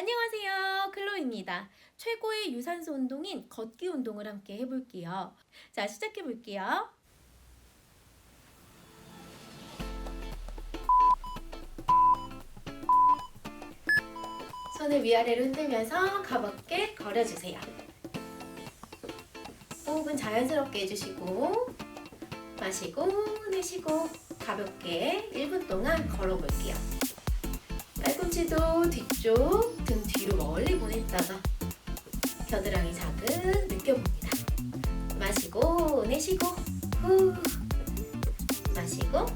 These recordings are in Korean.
안녕하세요. 클로입니다. 최고의 유산소 운동인 걷기 운동을 함께 해볼게요. 자, 시작해 볼게요. 손을 위아래로 흔들면서 가볍게 걸어주세요. 호흡은 자연스럽게 해주시고 마시고 내쉬고 가볍게 1분 동안 걸어볼게요. 팔꿈치도 뒤쪽 등 뒤로 멀리 보냈다가 겨드랑이 자극 느껴봅니다. 마시고 내쉬고 후 마시고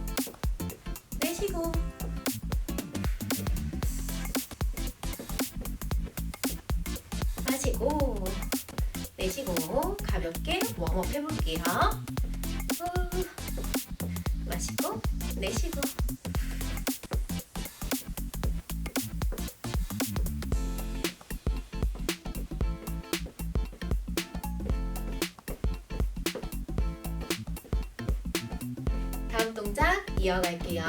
동작 이어갈게요.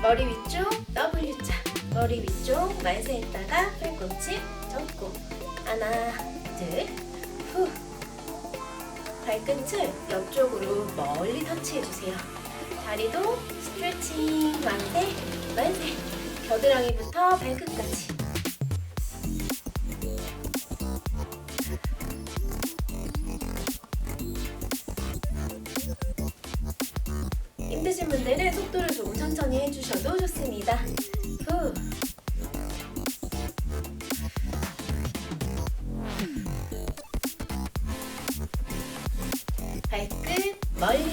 머리 위쪽 W자. 머리 위쪽 만세했다가 팔꿈치 접고. 하나 둘후. 발끝을 옆쪽으로 멀리 터치해주세요. 다리도 스트레칭 만세 만세. 겨드랑이부터 발끝까지 해주셔도 좋습니다. 후. 발끝 멀리.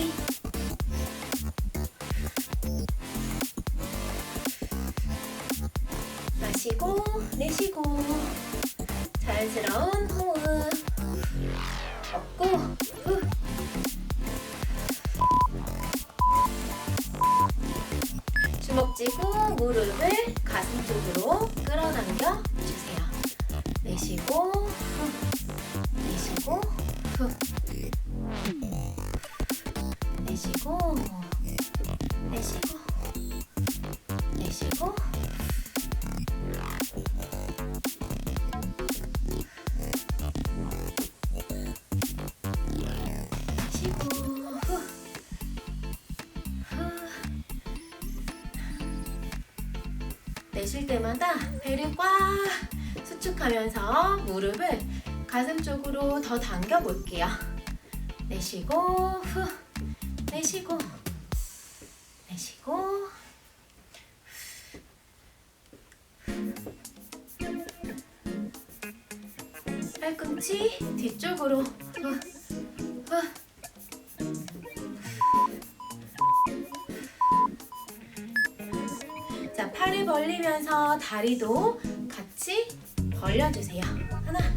후. 내쉬고 내쉬고 내쉬고. 내쉴 때마다 배를 꽉 수축하면서 무릎을 가슴 쪽으로 더 당겨 볼게요. 내쉬고 후 내쉬고 내쉬고 팔꿈치 뒤쪽으로 후, 후. 자, 팔을 벌리면서 다리도 같이 벌려주세요. 하나,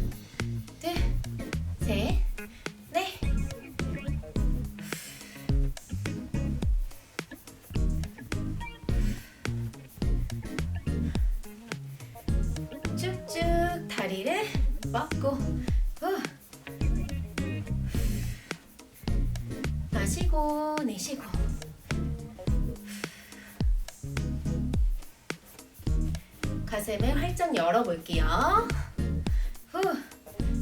후. 마시고 내쉬고 가슴을 활짝 열어볼게요. 후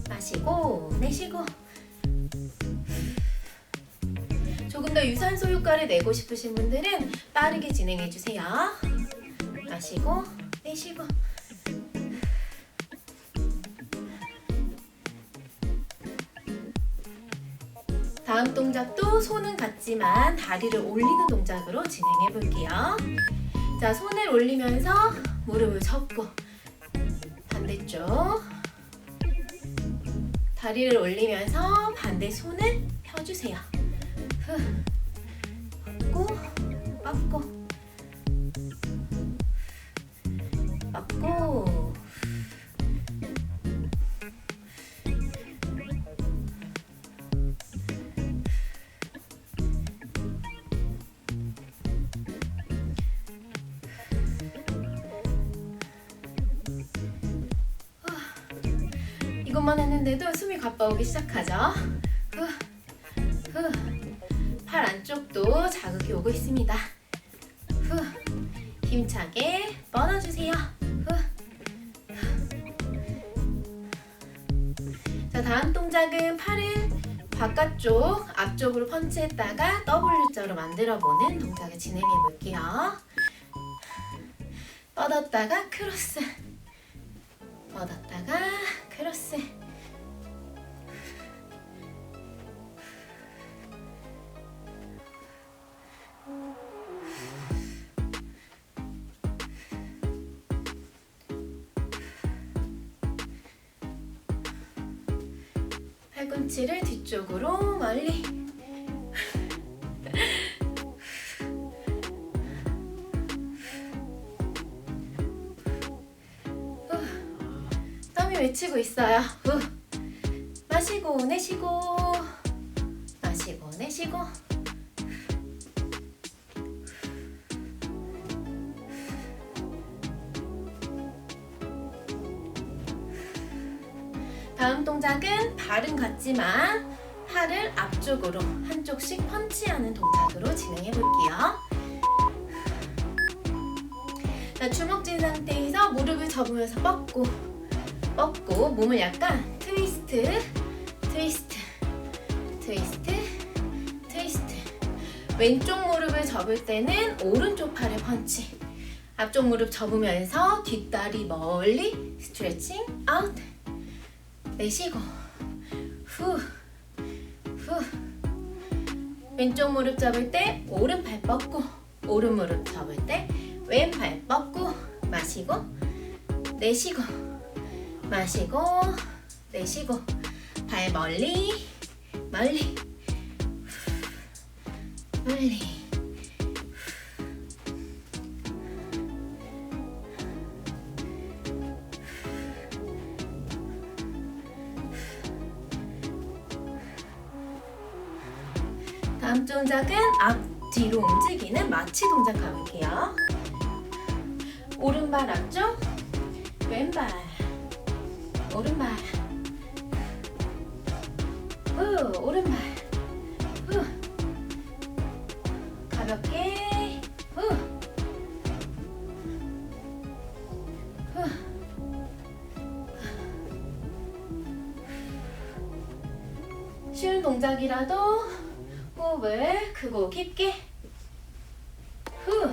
마시고 내쉬고 조금 더 유산소 효과를 내고 싶으신 분들은 빠르게 진행해 주세요. 마시고 내쉬고 동작도 손은 같지만 다리를 올리는 동작으로 진행해 볼게요. 자, 손을 올리면서 무릎을 접고 반대쪽 다리를 올리면서 반대 손을 펴주세요. 후, 뻗고 뻗고 뻗고 이것만 했는데도 숨이 가빠오기 시작하죠. 후, 후. 팔 안쪽도 자극이 오고 있습니다. 후, 힘차게 뻗어주세요. 후. 자, 다음 동작은 팔을 바깥쪽, 앞쪽으로 펀치했다가 W자로 만들어보는 동작을 진행해 볼게요. 뻗었다가 크로스. 뻗었다가 팔꿈치를 뒤쪽으로 멀리. 후. 땀이 외치고 있어요. 후. 마시고 내쉬고 마시고 내쉬고 다음 동작은 발은 같지만 팔을 앞쪽으로 한쪽씩 펀치하는 동작으로 진행해 볼게요. 자, 주먹 쥔 상태에서 무릎을 접으면서 뻗고 뻗고 몸을 약간 트위스트 트위스트 트위스트 트위스트. 왼쪽 무릎을 접을 때는 오른쪽 팔을 펀치. 앞쪽 무릎 접으면서 뒷다리 멀리 스트레칭 아웃 내쉬고. 후. 후. 왼쪽 무릎 접을 때 오른팔 뻗고 오른 무릎 접을 때 왼팔 뻗고 마시고 내쉬고 마시고 내쉬고. 발 멀리 멀리. 멀리 동작은 앞뒤로 움직이는 마취 동작 가볼게요. 오른발 앞쪽, 왼발, 오른발, 후, 오른발, 후, 가볍게, 후, 후. 쉬운 동작이라도 호흡을 크고 깊게 후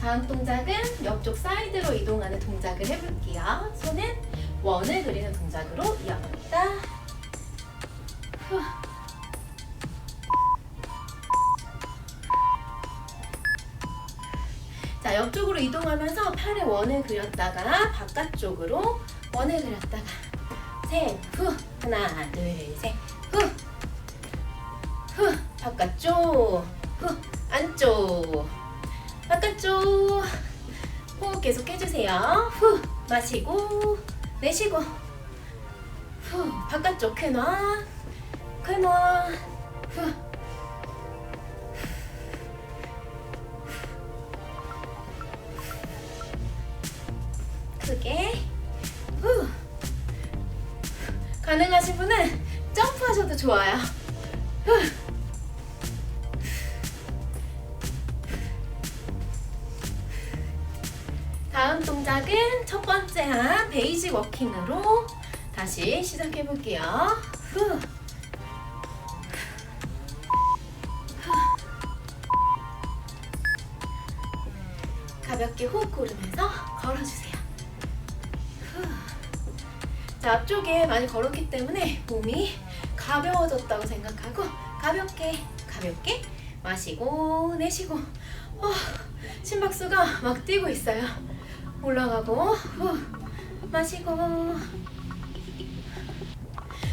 다음 동작은 옆쪽 사이드로 이동하는 동작을 해볼게요. 손은 원을 그리는 동작으로 이어갑니다. 팔에 원을 그렸다가 바깥쪽으로 원을 그렸다가 셋, 후, 하나, 둘, 셋, 후, 후, 바깥쪽, 후, 안쪽, 바깥쪽, 호흡 계속 해주세요. 후, 마시고, 내쉬고, 후, 바깥쪽 큰 원, 큰 원, 후. 좋아요 후. 다음 동작은 첫 번째 한 베이직 워킹으로 다시 시작해 볼게요 후. 가볍게 호흡 고르면서 걸어주세요 후. 자, 앞쪽에 많이 걸었기 때문에 몸이 가벼워졌다고 생각하고 가볍게 가볍게 마시고 내쉬고 어, 심박수가 막 뛰고 있어요. 올라가고 후, 마시고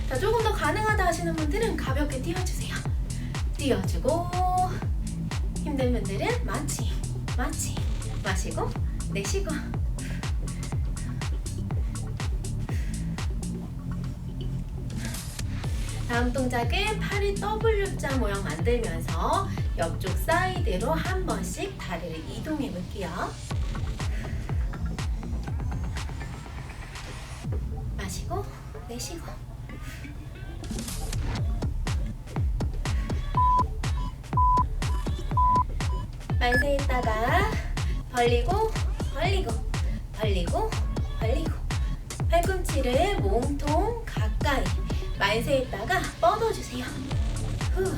자, 조금 더 가능하다 하시는 분들은 가볍게 뛰어주세요. 뛰어주고 힘든 분들은 마치 마치 마시고 내쉬고 다음 동작은 팔이 W자 모양 만들면서 옆쪽 사이드로 한 번씩 다리를 이동해 볼게요. 마시고 내쉬고 만세했다가 벌리고 벌리고 벌리고 벌리고 팔꿈치를 몸통 만세했다가 뻗어주세요. 후.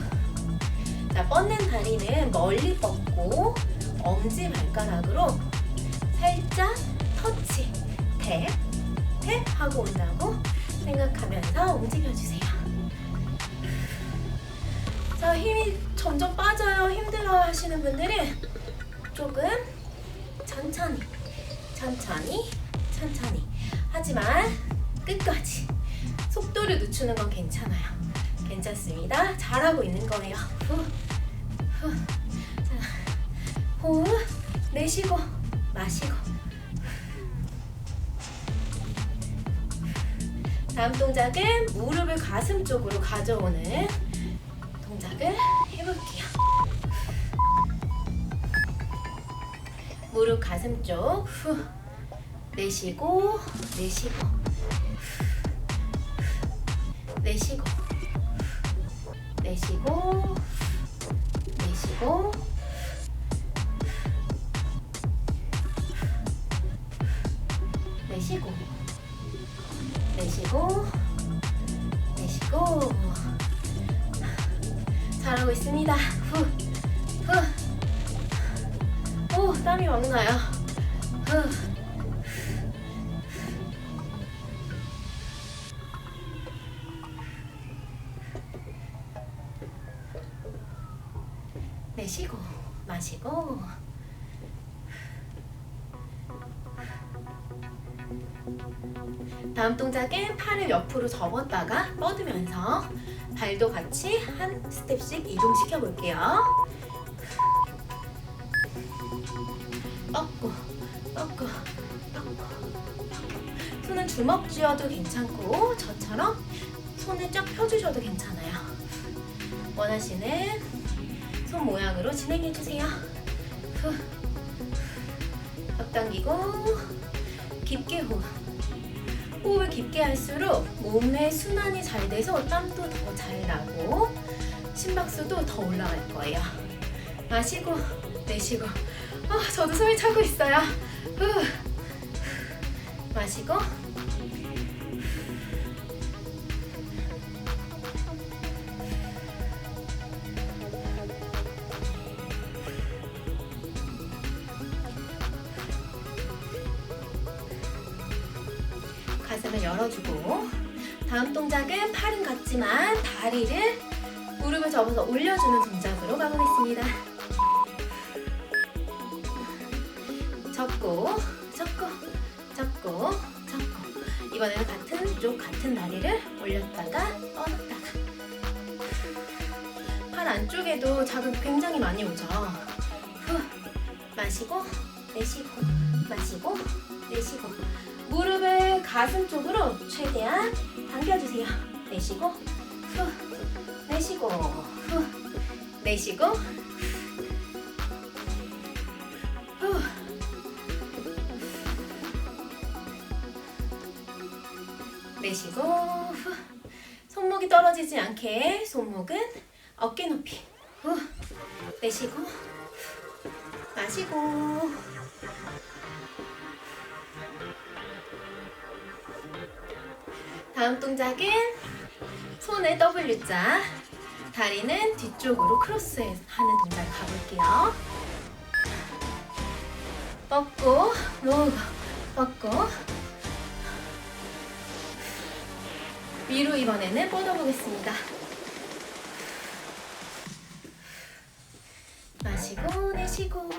자, 뻗는 다리는 멀리 뻗고 엄지 발가락으로 살짝 터치, 탭, 탭 하고 온다고 생각하면서 움직여주세요. 자, 힘이 점점 빠져요. 힘들어 하시는 분들은 조금 천천히, 천천히, 천천히. 하지만 끝까지 속도를 늦추는 건 괜찮아요. 괜찮습니다. 잘하고 있는 거예요. 후, 후. 자, 호흡 내쉬고 마시고. 다음 동작은 무릎을 가슴 쪽으로 가져오는 동작을 해볼게요. 무릎 가슴 쪽 후. 내쉬고 내쉬고 내쉬고 내쉬고 내쉬고 내쉬고 내쉬고 내쉬고 잘하고 있습니다. 후, 후. 오, 땀이 막 나요. 후. 옆으로 접었다가 뻗으면서 발도 같이 한 스텝씩 이동시켜 볼게요. 뻗고 뻗고 뻗고 손은 주먹 쥐어도 괜찮고 저처럼 손을 쫙 펴주셔도 괜찮아요. 원하시는 손 모양으로 진행해 주세요. 후. 앞당기고 깊게 호흡. 호흡을 깊게 할수록 몸의 순환이 잘 돼서 땀도 더 잘 나고 심박수도 더 올라갈 거예요. 마시고 내쉬고. 아, 저도 숨이 차고 있어요. 후. 마시고 접어서 올려주는 동작으로 가보겠습니다. 접고 접고 접고 접고 이번에는 같은 쪽 같은 다리를 올렸다가 뻗었다가 팔 안쪽에도 자극 굉장히 많이 오죠. 후 마시고 내쉬고 마시고 내쉬고 무릎을 가슴 쪽으로 최대한 당겨주세요. 내쉬고 후 내쉬고. 후. 내쉬고. 후. 손목이 떨어지지 않게 손목은 어깨 높이. 후. 내쉬고. 마시고. 다음 동작은 손을 W자, 다리는 뒤쪽으로 크로스하는 동작 가볼게요. 뻗고, 놓고, 뻗고, 위로 이번에는 뻗어보겠습니다. 마시고, 내쉬고.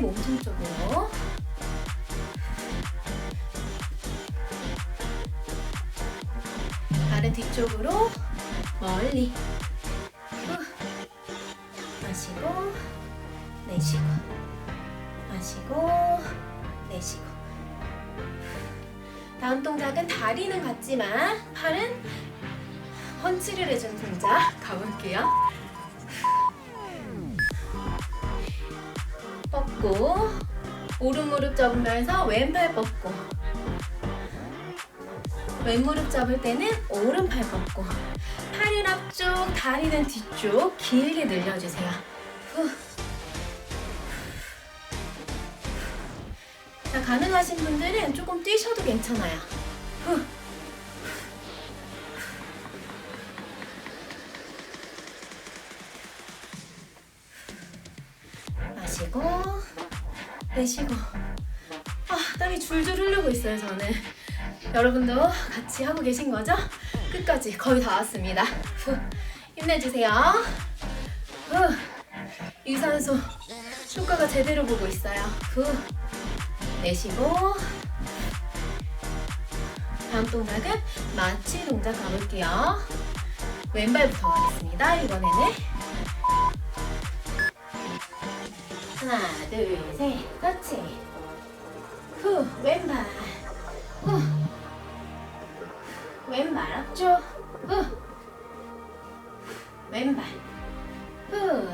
몸통 쪽으로 발은 뒤쪽으로 멀리 후. 마시고 내쉬고 마시고 내쉬고 다음 동작은 다리는 같지만 팔은 펀치를 해준 동작 가볼게요. 뻗고 오른 무릎 접으면서 왼팔 뻗고 왼 무릎 접을 때는 오른팔 뻗고 팔은 앞쪽, 다리는 뒤쪽 길게 늘려주세요. 후. 자, 가능하신 분들은 조금 뛰셔도 괜찮아요. 후. 내쉬고. 아 땀이 줄줄 흐르고 있어요 저는. 여러분도 같이 하고 계신 거죠? 끝까지 거의 다 왔습니다. 후, 힘내주세요. 후, 유산소 효과가 제대로 보고 있어요. 후, 내쉬고. 다음 동작은 마취 동작 가볼게요. 왼발부터 가겠습니다 이번에는 하나, 둘, 셋, 그렇지. 후, 왼발. 후. 왼발 앞쪽. 후. 왼발. 후.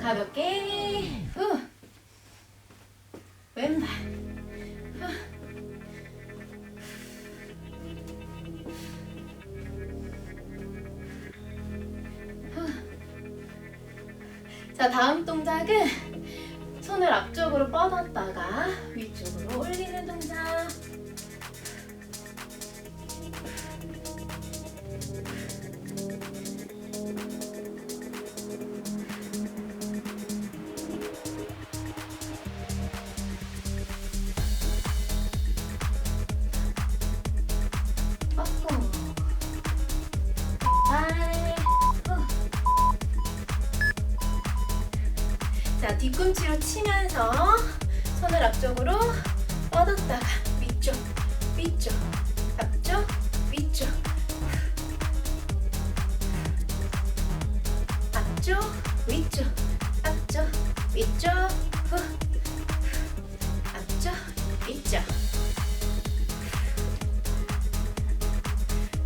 가볍게. 후. 왼발. 자, 다음 동작은 손을 앞쪽으로 뻗었다가 위쪽으로 올리는 동작. 뒤꿈치로 치면서 손을 앞쪽으로 뻗었다가 위쪽, 위쪽, 앞쪽, 위쪽, 앞쪽, 위쪽, 앞쪽, 위쪽, 후, 앞쪽, 위쪽.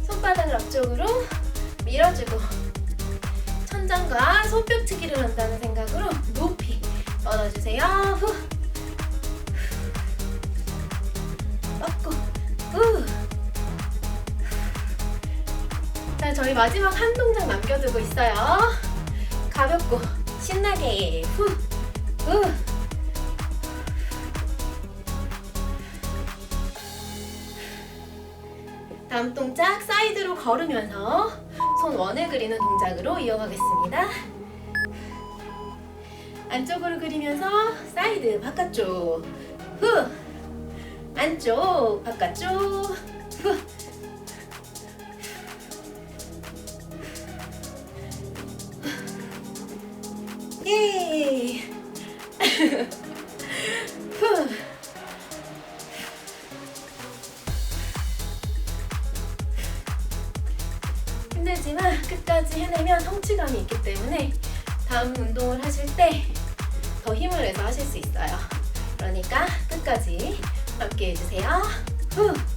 손바닥을 앞쪽으로 밀어주고 천장과 손뼉치기를 한다는 생각으로 높이 뻗어주세요. 후. 뻗고 후. 자, 저희 마지막 한 동작 남겨두고 있어요. 가볍고 신나게 후. 후. 다음 동작 사이드로 걸으면서 손 원을 그리는 동작으로 이어가겠습니다. 안쪽으로 그리면서 사이드 바깥쪽 후 안쪽 바깥쪽 후 예. 후. 힘들지만 끝까지 해내면 성취감이 있기 때문에 다음 운동을 하실 때 더 힘을 내서 하실 수 있어요. 그러니까 끝까지 함께 해주세요. 후. 후.